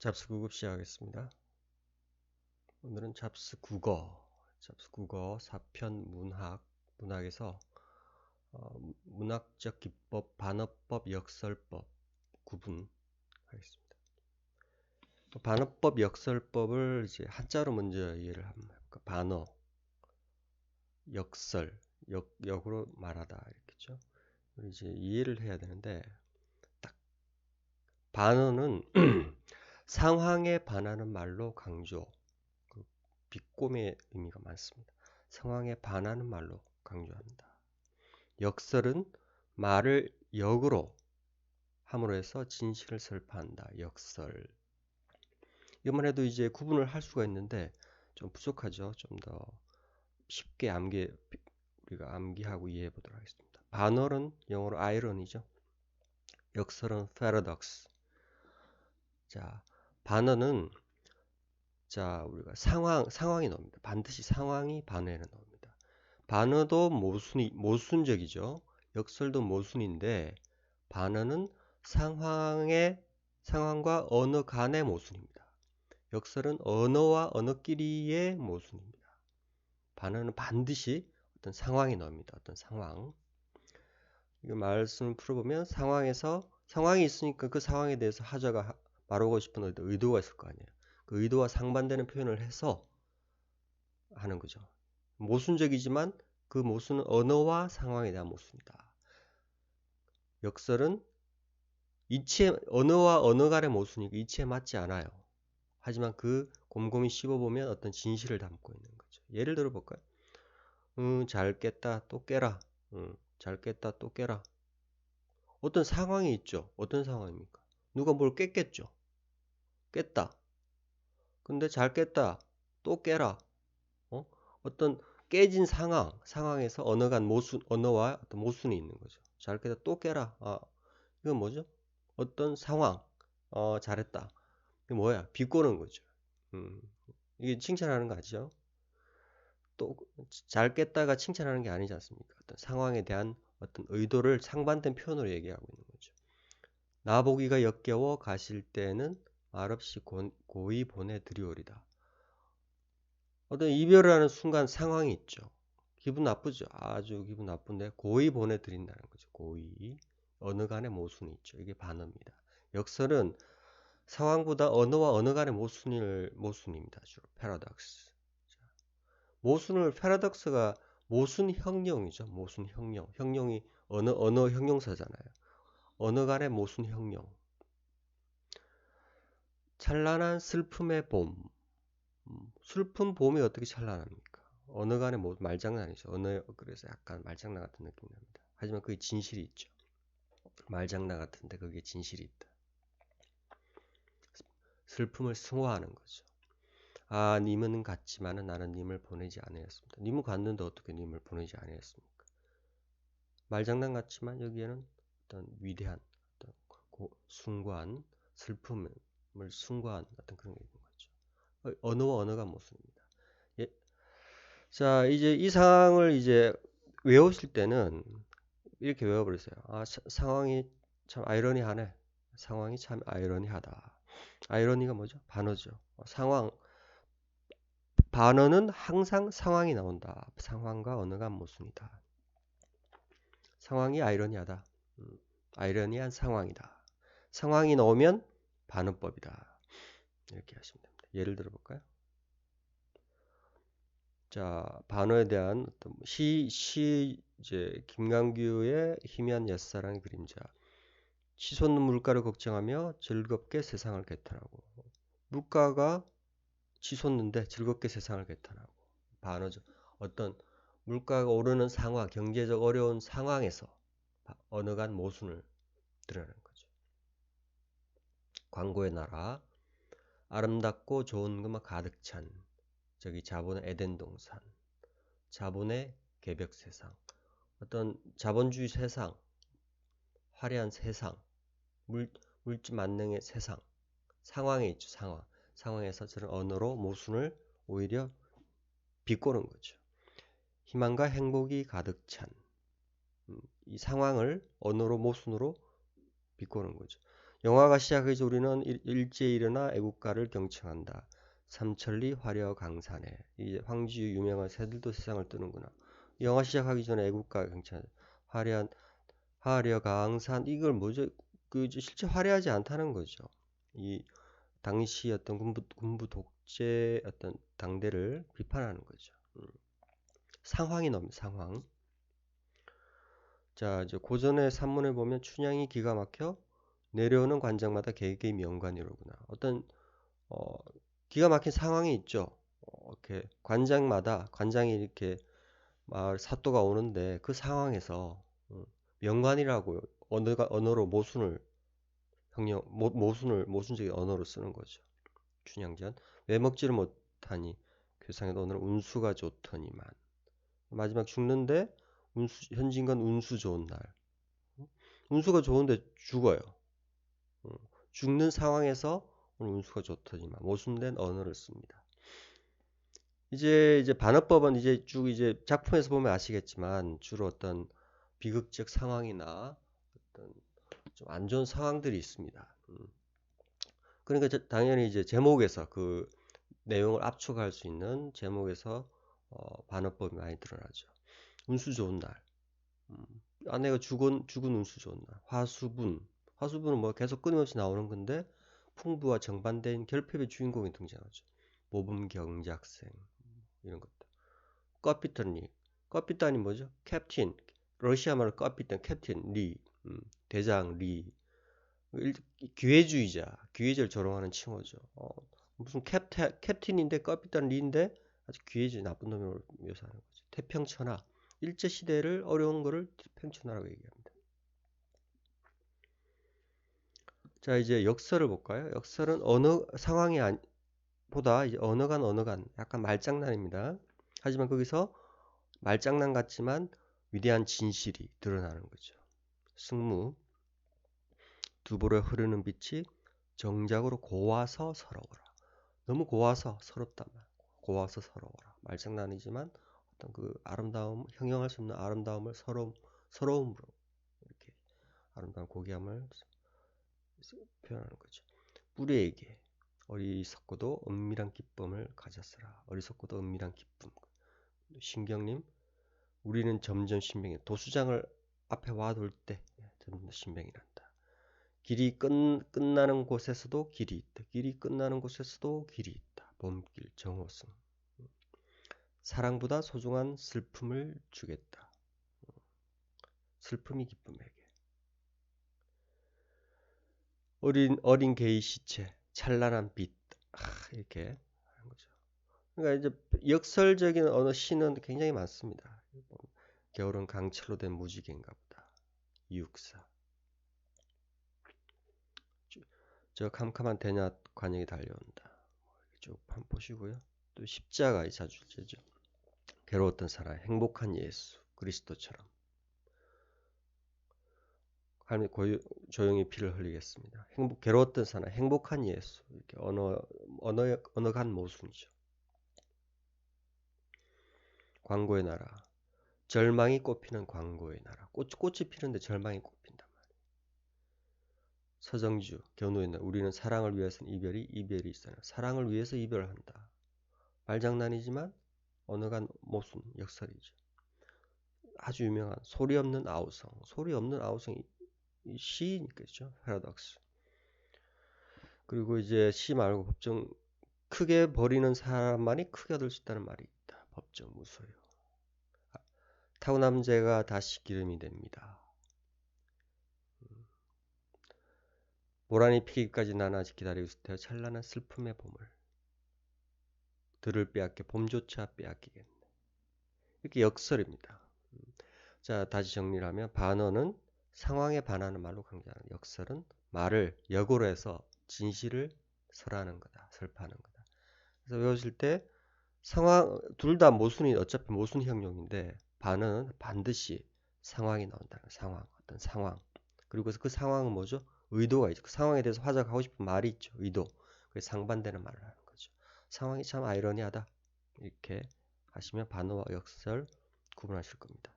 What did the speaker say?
잡스 9급 시작하겠습니다. 오늘은 잡스 국어, 잡스 국어 4편 문학, 문학에서 어, 문학적 기법, 반어법, 역설법 구분하겠습니다. 반어법, 역설법을 이제 한자로 먼저 이해를 한번 해볼까. 반어, 역설, 역, 역으로 말하다 이렇게죠. 이제 이해를 해야 되는데 딱 반어는 상황에 반하는 말로 강조, 그 비꼬의 의미가 많습니다. 상황에 반하는 말로 강조한다. 역설은 말을 역으로 함으로 해서 진실을 설파한다. 역설. 이것만 해도 이제 구분을 할 수가 있는데 좀 부족하죠. 좀 더 쉽게 암기 우리가 암기하고 이해해 보도록 하겠습니다. 반어는 영어로 아이러니죠. 역설은 paradox. 자, 반어는 자 우리가 상황 상황이 나옵니다. 반드시 상황이 반어에는 나옵니다. 반어도 모순이 모순적이죠. 역설도 모순인데 반어는 상황의 상황과 언어 간의 모순입니다. 역설은 언어와 언어끼리의 모순입니다. 반어는 반드시 어떤 상황이 나옵니다. 어떤 상황. 이 말씀을 풀어보면 상황에서 상황이 있으니까 그 상황에 대해서 하자가 말하고 싶은 의도, 의도 가 있을 거 아니에요. 그 의도와 상반되는 표현을 해서 하는 거죠. 모순적이지만 그 모순은 언어와 상황에 대한 모순이다. 역설은 이치에 언어와 언어 간의 모순이고 이치에 맞지 않아요. 하지만 그 곰곰이 씹어보면 어떤 진실을 담고 있는 거죠. 예를 들어 볼까요? 음, 잘 깼다 또 깨라. 음, 잘 깼다 또 깨라. 어떤 상황이 있죠. 어떤 상황입니까? 누가 뭘 깼겠죠. 깼다. 근데 잘 깼다. 또 깨라. 어? 어떤 깨진 상황, 상황에서 언어 간 모순, 언어와 어떤 모순이 있는 거죠. 잘 깼다. 또 깨라. 아, 이건 뭐죠? 어떤 상황. 어, 잘했다. 이게 뭐야? 비꼬는 거죠. 음, 이게 칭찬하는 거 아시죠? 또 잘 깼다가 칭찬하는 게 아니지 않습니까? 어떤 상황에 대한 어떤 의도를 상반된 표현으로 얘기하고 있는 거죠. 나보기가 역겨워 가실 때는 말없이 고, 고이 보내드리오리다. 어떤 이별을 하는 순간 상황이 있죠. 기분 나쁘죠. 아주 기분 나쁜데 고이 보내드린다는 거죠. 고이. 어느 간의 모순이 있죠. 이게 반어입니다. 역설은 상황보다 언어와 언어 간의 모순을 모순입니다. 주로 패러독스. 모순을 패러독스가 모순 형용이죠. 모순 형용. 형용이 언어 언어 형용사잖아요. 언어 간의 모순 형용. 찬란한 슬픔의 봄. 음, 슬픈 봄이 어떻게 찬란합니까? 어느 간의 뭐 말장난이죠. 어느 그래서 약간 말장난 같은 느낌이 납니다. 하지만 그게 진실이 있죠. 말장난 같은데 그게 진실이 있다. 슬픔을 승화하는 거죠. 아, 님은 갔지만은 나는 님을 보내지 않았습니다. 님은 갔는데 어떻게 님을 보내지 않았습니까? 말장난 같지만 여기에는 어떤 위대한 어떤 숭고한 슬픔 을 숭고한 어떤 그런 게 있는 거죠. 언어와 언어가 모습입니다. 예. 자, 이제 이 상황을 이제 외우실 때는 이렇게 외워버리세요. 아, 상황이 참 아이러니하네. 상황이 참 아이러니하다. 아이러니가 뭐죠? 반어죠. 상황. 반어는 항상 상황이 나온다. 상황과 언어가 모순이다. 상황이 아이러니하다. 음, 아이러니한 상황이다. 상황이 나오면 반어법이다. 이렇게 하시면 됩니다. 예를 들어 볼까요? 자, 반어에 대한 어떤 시, 시, 이제, 김강규의 희미한 옛사랑의 그림자. 치솟는 물가를 걱정하며 즐겁게 세상을 개탄하고. 물가가 치솟는데 즐겁게 세상을 개탄하고. 반어죠. 어떤 물가가 오르는 상황, 경제적 어려운 상황에서 어느 간 모순을 드러내는 거죠. 광고의 나라, 아름답고 좋은 것만 가득 찬 저기 자본의 에덴 동산, 자본의 개벽 세상, 어떤 자본주의 세상, 화려한 세상, 물, 물질 만능의 세상, 상황에 있죠, 상황. 상황에서 저런 언어로 모순을 오히려 비꼬는 거죠. 희망과 행복이 가득 찬이 음, 상황을 언어로 모순으로 비꼬는 거죠. 영화가 전 우리는 일- 일제에 일어나 애국가를 경청한다. 삼천리 화려 강산에 이제 황지유 유명한 새들도 세상을 뜨는구나. 영화 시작하기 전에 애국가 경청 화려한 화려 강산 이걸 뭐죠? 그 실제 화려하지 않다는 거죠. 이 당시 어떤 군부 군부 독재 어떤 당대를 비판하는 거죠. 음. 상황이 나옵니다. 상황. 자, 이제 고전의 산문에 보면 춘향이 기가 막혀 내려오는 관장마다 개개의 명관이로구나. 어떤 어, 기가 막힌 상황이 있죠. 어, 이렇게 관장마다 관장이 이렇게 마을 사또가 오는데 그 상황에서 음, 명관이라고 언어가 언어로 모순을 형용 모, 모순을 모순적인 언어로 쓰는 거죠. 춘향전 왜 먹지를 못하니 괴상에도 오늘 운수가 좋더니만 마지막 죽는데 운수, 현진건 운수 좋은 날 운수가 좋은데 죽어요. 음, 죽는 상황에서 오늘 운수가 좋더니만 모순된 언어를 씁니다. 이제 이제 반어법은 이제 쭉 이제 작품에서 보면 아시겠지만 주로 어떤 비극적 상황이나 어떤 좀 안 좋은 상황들이 있습니다. 음. 그러니까 저- 당연히 이제 제목에서 그 내용을 압축할 수 있는 제목에서 어, 반어법이 많이 드러나죠. 운수 좋은 날, 음, 아내가 죽은 죽은 운수 좋은 날, 화수분, 화수분은 뭐 계속 끊임없이 나오는 건데 풍부와 정반대인 결핍의 주인공이 등장하죠. 모범 경작생 이런 것들. 꺼피터니, 꺼피터니 뭐죠? 캡틴, 러시아 말로 꺼피터, 캡틴 리, 음, 대장 리. 일- 기회주의자, 기회주의를 조롱하는 칭호죠. 어, 무슨 캡테, 캡틴인데 꺼피터 리인데 아주 기회주의 나쁜 놈으로 묘사하는 거죠. 태평천하, 일제 시대를 어려운 거를 태평천하라고 얘기합니다. 자, 이제 역설을 볼까요? 역설은 언어 상황이 아니, 보다 이제 언어 간 언어 간 약간 말장난입니다. 하지만 거기서 말장난 같지만 위대한 진실이 드러나는 거죠. 승무 두 볼에 흐르는 빛이 정작으로 고와서 서러워라. 너무 고와서 서럽단 말. 고와서 서러워라. 말장난이지만 어떤 그 아름다움, 형용할 수 없는 아름다움을 서러움, 서러움으로 이렇게 아름다운 고귀함을 표현하는 거죠. 뿌리에게 어리석고도 은밀한 기쁨을 가졌으라. 어리석고도 은밀한 기쁨. 신경님, 우리는 점점 신명해. 도수장을 앞에 와둘 때 점점 신명이 난다. 길이 끝, 끝나는 곳에서도 길이 있다. 길이 끝나는 곳에서도 길이 있다. 봄길 정호승. 사랑보다 소중한 슬픔을 주겠다. 슬픔이 기쁨에게. 어린 어린 개의 시체, 찬란한 빛. 아, 이렇게 하는 거죠. 그러니까 이제 역설적인 언어 시는 굉장히 많습니다. 겨울은 강철로 된 무지개인가 보다. 이육사. 저 캄캄한 대낮 관역이 달려온다. 쭉 한번 보시고요. 또 십자가 이 자주제죠. 괴로웠던 사람, 행복한 예수, 그리스도처럼. 하나님 고요, 조용히 피를 흘리겠습니다. 행복, 괴로웠던 사람, 행복한 예수. 이렇게 언어, 언어, 언어간 모순이죠. 광고의 나라. 절망이 꽃피는 광고의 나라. 꽃, 꽃이 피는데 절망이 꽃핀단 말이에요. 서정주, 견우의 날. 우리는 사랑을 위해서는 이별이, 이별이 있어요. 사랑을 위해서 이별한다. 말장난이지만 언어간 모순, 역설이죠. 아주 유명한 소리 없는 아우성. 소리 없는 아우성이 시니까죠. 패러독스. 그리고 이제 시 말고 법정 크게 버리는 사람만이 크게 얻을 수 있다는 말이 있다. 법정 무소요. 타고난 죄가 다시 기름이 됩니다. 보라니 피기까지 난 아직 기다리고 있을 때 찬란한 슬픔의 봄을 들을 빼앗겨 봄조차 빼앗기겠네. 이렇게 역설입니다. 자, 다시 정리를 하면 반어는 상황에 반하는 말로 강조하는 역설은 말을 역으로 해서 진실을 설하는 거다. 설파하는 거다. 그래서 외우실 때 상황 둘 다 모순이 어차피 모순 형용인데 반은 반드시 상황이 나온다는 상황, 어떤 상황. 그리고 그 상황은 뭐죠? 의도가 있죠. 그 상황에 대해서 화작하고 싶은 말이 있죠. 의도. 그게 상반되는 말을 하는 거죠. 상황이 참 아이러니하다. 이렇게 하시면 반어와 역설 구분하실 겁니다.